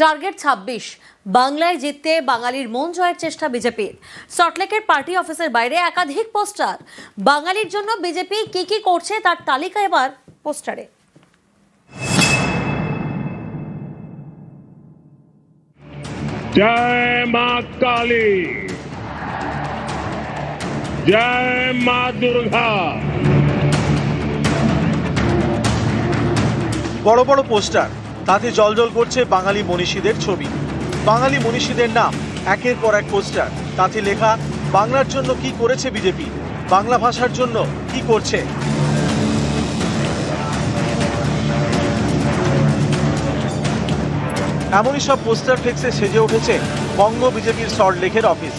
Target ছাব্বিশ। বাংলায় জিততে বাঙালির মন জয়ের চেষ্টা বিজেপির। সল্টলেকের পার্টি অফিসের বাইরে একাধিক পোস্টার। বাঙালির জন্য বিজেপি কি কি করছে তার তালিকা এবার পোস্টারে। জয় মা কালী। জয় মা দুর্গা। বড় বড় পোস্টার। তাতে জলজল করছে বাঙালি মনীষীদের ছবি। বাঙালি মনীষীদের নাম, একের পর এক পোস্টার। তাতে লেখা, বাংলার জন্য কি করেছে বিজেপি? বাংলা ভাষার জন্য কি করছে? এমনই সব পোস্টার ফ্লেক্সে সেজে উঠেছে বঙ্গ বিজেপির সল্ট লেকের অফিস।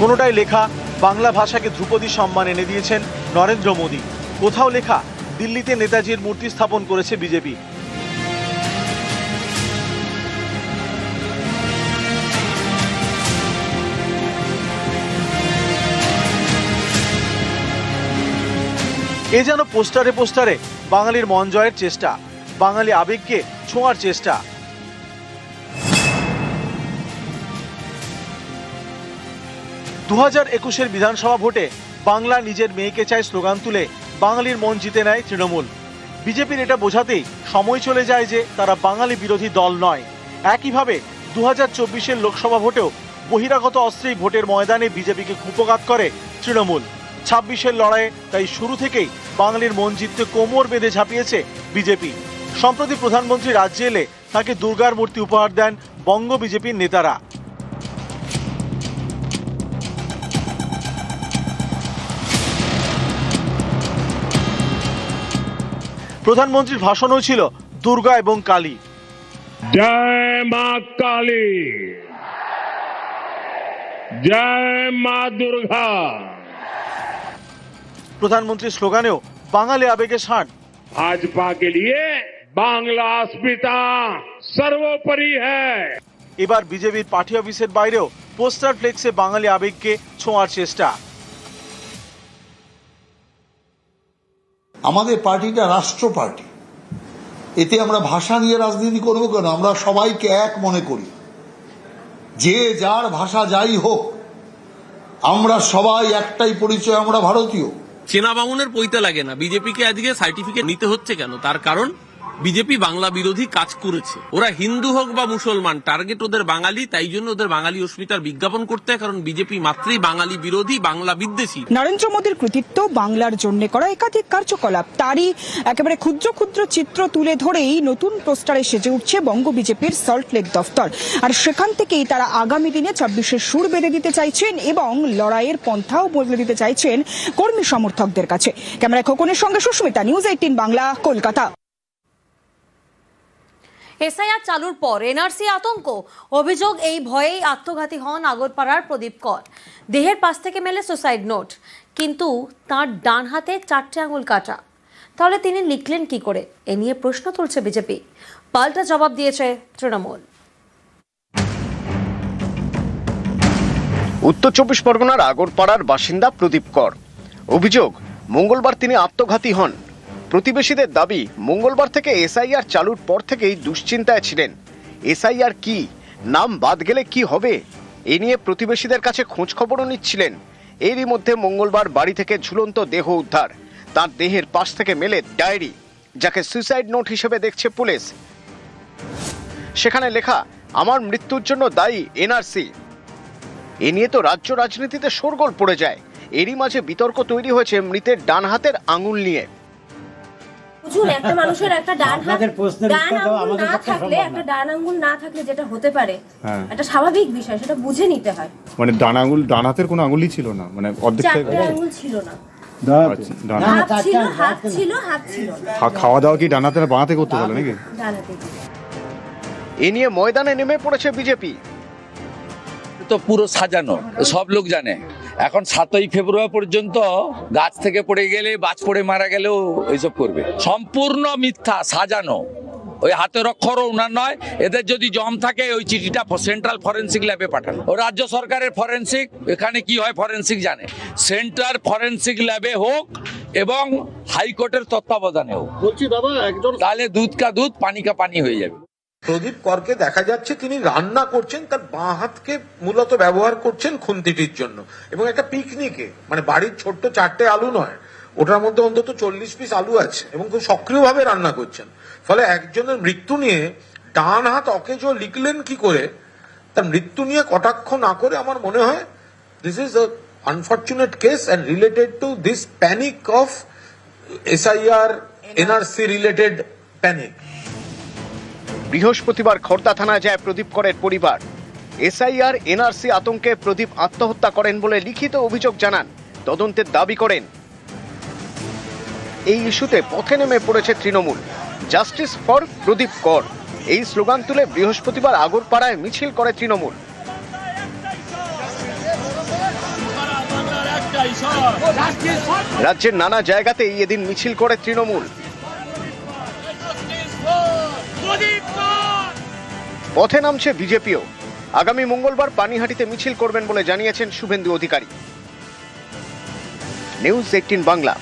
কোনোটাই লেখা বাংলা ভাষাকে ধ্রুপদী সম্মান এনে দিয়েছেন নরেন্দ্র মোদী। কোথাও লেখা, দিল্লিতে নেতাজির মূর্তি স্থাপন করেছে বিজেপি। এ যেন পোস্টারে পোস্টারে বাঙালির মন জয়ের চেষ্টা, বাঙালি আবেগকে ছোঁয়ার চেষ্টা। দু হাজার একুশের বিধানসভা ভোটে বাংলা নিজের মেয়েকে চায় স্লোগান তুলে বাঙালির মন জিতে নেয় তৃণমূল। বিজেপির এটা বোঝাতেই সময় চলে যায় যে তারা বাঙালি বিরোধী দল নয়। একইভাবে দু হাজার চব্বিশের লোকসভা ভোটেও বহিরাগত অস্ত্রেই ভোটের ময়দানে বিজেপিকে কুপঘাত করে তৃণমূল। ছাব্বিশের লড়াইয়ে তাই শুরু থেকেই বাঙালির মন জিততে কোমর বেঁধে ঝাঁপিয়েছে বিজেপি। সম্প্রতি প্রধানমন্ত্রী রাজ্যে এলে তাকে দুর্গার মূর্তি উপহার দেন বঙ্গ বিজেপির নেতারা। প্রধানমন্ত্রীর ভাষণও ছিল দুর্গা এবং কালী जय मां काली जय मां दुर्गा প্রধানমন্ত্রীর স্লোগানেও বাঙালি আবেগে ষাঁড় भाजपा के लिए बांग्ला अस्मिता सर्वोपरि है এবার বিজেপির পার্টি অফিসের বাইরেও পোস্টার ফ্লেক্সে বাঙালি আবেগকে ছোঁয়ার চেষ্টা আমাদের পার্টিটা রাষ্ট্র পার্টি। এতে আমরা ভাষা নিয়ে রাজনীতি করব কেন? আমরা সবাইকে এক মনে করি। যে যার ভাষা যাই হোক, আমরা সবাই একটাই পরিচয়, আমরা ভারতীয়। চেনা বামুনের পইতে লাগে না। বিজেপিকে আজকে সার্টিফিকেট নিতে হচ্ছে কেন? তার কারণ বিজেপি বাংলা বিরোধী কাজ করেছে। ওরা হিন্দু হোক বা মুসলমান, টার্গেট ওদের বাঙালি, তাই জন্য ওদের বাঙালি অস্মিতার বিজ্ঞাপন করতে হয়, কারণ বিজেপি মাত্রই বাঙালি বিরোধী, বাংলা বিদ্বেষী। নরেন্দ্র মোদীর কৃতিত্ব বাংলার জন্য করা একাধিক কার্যকলাপ। তারই একেবারে ক্ষুদ্র ক্ষুদ্র চিত্র তুলে ধরেই নতুন পোস্টারে সেজে উঠছে বঙ্গ বিজেপির সল্ট লেক দফতর। আর সেখান থেকেই তারা আগামী দিনে ছাব্বিশের সুর বেঁধে দিতে চাইছেন এবং লড়াইয়ের পন্থাও বদলে দিতে চাইছেন কর্মী সমর্থকদের কাছে। ক্যামেরা খোকনের সঙ্গে Susmita, news eighteen Bangla, Kolkata. SIR চালুর পর এনআরসি আতঙ্ক। অভিযোগ এই ভয়েই আত্মঘাতী হন আগরপাড়ার প্রদীপ কর। দেহের পাশ থেকে মেলে সুসাইড নোট। কিন্তু তার ডান হাতে চারটে আঙুল কাটা। তাহলে তিনি লিখলেন কি করে? এ নিয়ে প্রশ্ন তুলছে বিজেপি। পাল্টা জবাব দিয়েছে তৃণমূল। উত্তর চব্বিশ পরগনার আগরপাড়ার বাসিন্দা প্রদীপ কর। অভিযোগ, মঙ্গলবার তিনি আত্মঘাতী হন। প্রতিবেশীদের দাবি, মঙ্গলবার থেকে এসআইআর চালুর পর থেকেই দুশ্চিন্তায় ছিলেন। এসআইআর কি? নাম বাদ গেলে কি হবে? এ নিয়ে প্রতিবেশীদের কাছে খোঁজ খবরও নিচ্ছিলেন। এরই মধ্যে মঙ্গলবার বাড়ি থেকে ঝুলন্ত দেহ উদ্ধার। তার দেহের পাশ থেকে মেলে ডায়েরি, যাকে সুইসাইড নোট হিসেবে দেখছে পুলিশ। সেখানে লেখা, আমার মৃত্যুর জন্য দায়ী এনআরসি। এ নিয়ে তো রাজ্য রাজনীতিতে শোরগোল পড়ে যায়। এরই মাঝে বিতর্ক তৈরি হয়েছে মৃতের ডান হাতের আঙুল নিয়ে। বুঝুন একটা মানুষের একটা ডান হাত ডান আঙ্গুল না থাকলে একটা ডান আঙ্গুল না থাকলে যেটা হতে পারে হ্যাঁ। একটা স্বাভাবিক বিষয় সেটা বুঝে নিতে হয়। মানে ডান আঙুল ডান হাতের কোনো আঙুলই ছিল না মানে অর্ধেক আঙ্গুল ছিল না। আচ্ছা, আঙ্গুল, খাওয়া দাওয়া কি ডান হাতে না বাঁ হাতে করতে পারল নাকি? ডান এ নিয়ে ময়দানে নেমে পড়েছে বিজেপি। তো পুরো সাজানো সব লোক জানে। এখন সাতই ফেব্রুয়ারি পর্যন্ত গাছ থেকে পড়ে গেলে বাজ পড়ে মারা গেলেও এইসব করবে। সম্পূর্ণ মিথ্যা সাজানো। ওই হাতের অক্ষরও উনার নয় এদের যদি জম থাকে ওই চিঠিটা সেন্ট্রাল ফরেন্সিক ল্যাবে পাঠান। ও রাজ্য সরকারের ফরেন্সিক এখানে কি হয় ফরেন্সিক জানে। সেন্ট্রাল ফরেন্সিক ল্যাবে হোক এবং হাইকোর্টের তত্ত্বাবধানে হোক। বলছি দাদা একজন তাহলে দুধ কা দুধ পানি কা পানি হয়ে যাবে। প্রদীপ করকে দেখা যাচ্ছে তিনি রান্না করছেন, তার বাঁ হাতকে মূলত ব্যবহার করছেন খুন্তিটির জন্য। এবং একটা পিকনিকে মানে বাড়ির ছোট্ট চারটে আলু নয়, ওটার মধ্যে অন্তত চল্লিশ পিস আলু আছে এবং খুব সক্রিয়ভাবে রান্না করছেন। ফলে একজনের মৃত্যু নিয়ে ডান হাত অকেজো লিখলেন কি করে, তার মৃত্যু নিয়ে কটাক্ষ না করে আমার মনে হয় this is unfortunate case and related to this panic of SIR NRC related panic বৃহস্পতিবার খর্দা থানায় যায় প্রদীপ করের পরিবার। এসআইআর, এনআরসি আতঙ্কে প্রদীপ আত্মহত্যা করেন বলে লিখিত অভিযোগ জানান। তদন্তের দাবি করেন। এই ইস্যুতে পথে নেমে পড়েছে তৃণমূল। জাস্টিস ফর প্রদীপ কর। এই স্লোগান তুলে বৃহস্পতিবার আগরপাড়ায় মিছিল করে তৃণমূল। রাজ্যের নানা জায়গাতেই এদিন মিছিল করে তৃণমূল। পথে নামছে বিজেপিও। আগামী মঙ্গলবার পানিহাটিতে মিছিল করবেন বলে জানিয়েছেন শুভেন্দু অধিকারী। News eighteen Bangla.